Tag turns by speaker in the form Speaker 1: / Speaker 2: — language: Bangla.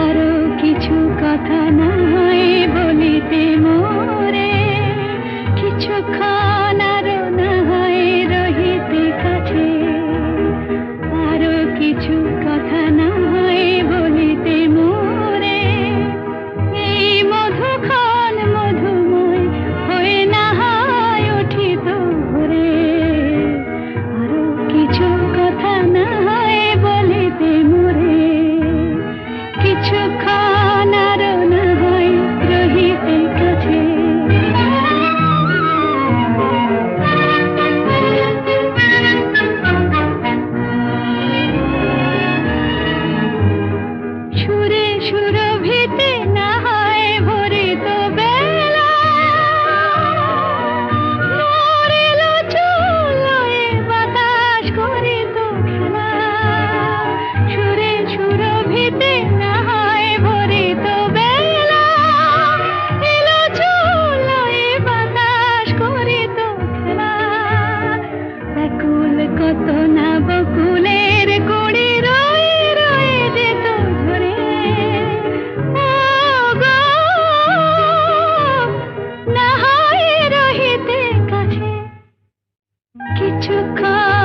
Speaker 1: আরও কিছু কথা না रखा